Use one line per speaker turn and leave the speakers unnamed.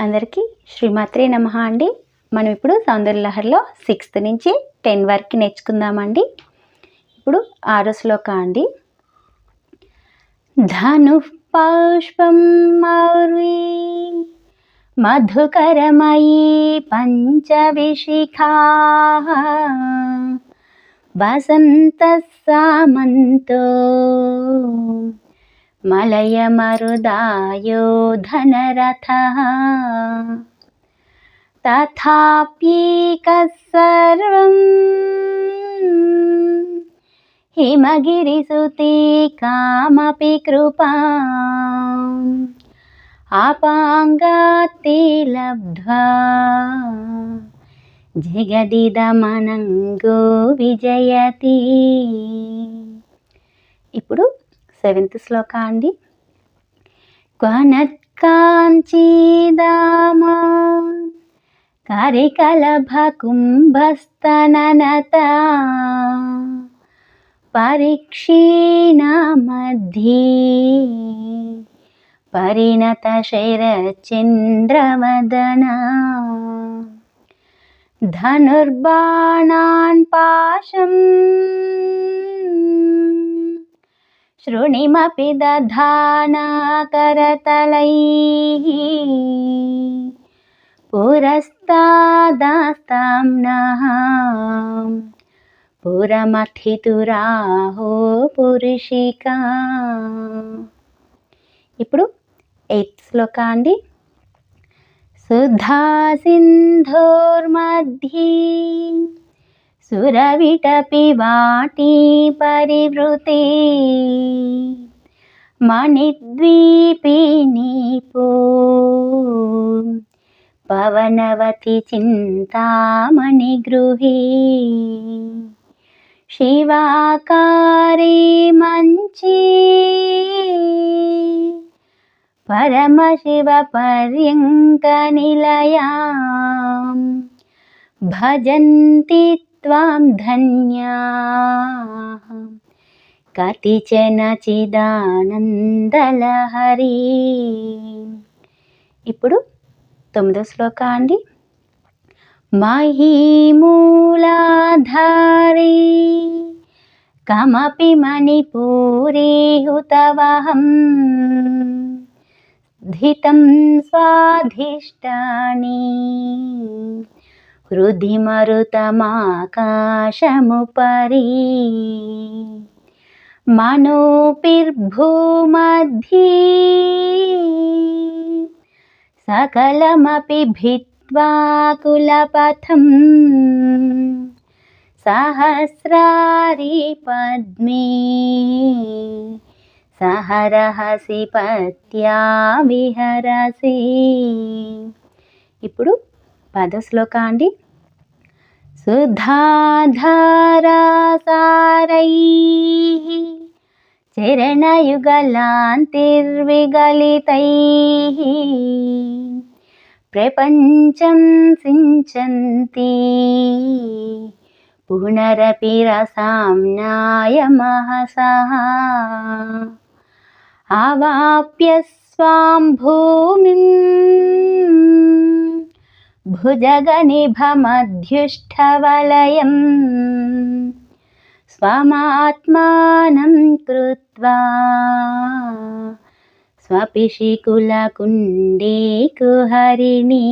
అందరికీ శ్రీమాత్రే నమ అండి. మనం ఇప్పుడు సౌందర్యలహర్లో సిక్స్త్ నుంచి టెన్ వరకు నేర్చుకుందామండి. ఇప్పుడు ఆరో శ్లోక అండి. ధను పుష్పం మౌర్వీ మధుకరమయీ పంచవిశిఖా వసంత సామంతో మలయమరుదాయో ధనరథः తథాప్యేకः సర్వం హిమగిరిసుతే కామపి కృపా ఆపాంగాత్తే లబ్ధ్వా జగదిదమనంగో విజయతి ఇప్పుడు సెవెంత్ శ్లోక అండి క్వనత్కాంచీదామా కరికలభ కుంభస్తననత పరీక్షీణ మధ్యే పరిణత శైరచంద్రవదనా धनुर्बाणान् पाशम् शृणिमपि दधाना करतलैः पुरस्तादास्तां नः పురమథితురాహో పురుషిక ఇప్పుడు ఎయిత్ శ్లోక అండి సురవిటపి వాటి పరివృతి మణిద్వీపినిపో పవనవతి చింతామణి గృహి. శివాకారే మంచి. పరమశివ పర్యంక నిలయా. భజంతి त्वां धन्याः కతిచన చిదానందలహరి ఇప్పుడు తొమ్మిదో శ్లోక అండి మహీమూలాధారి కమపి మణిపూరే హుతవహం धितं स्वाधिष्ठानि हृदि मरुतमाकाशमुपरि मनोपिर्भूमध्ये सकलमपि भित्त्वा कुलपथं सहस्रारि पद्मे సహరహసి పత్యా విహరసి ఇప్పుడు పదశ్లోక అండి? సుధాధారాసారై చరణయుగలాంతిర్విగలితై ప్రపంచం సించంతి పునరపి రసాంనాయమహసः ఆవాప్య స్వాం భూమిం భుజగనిభమధ్యుష్ఠవలయం స్వమాత్మానం కృత్వా స్వపిషికులకుండే కుహరిణీ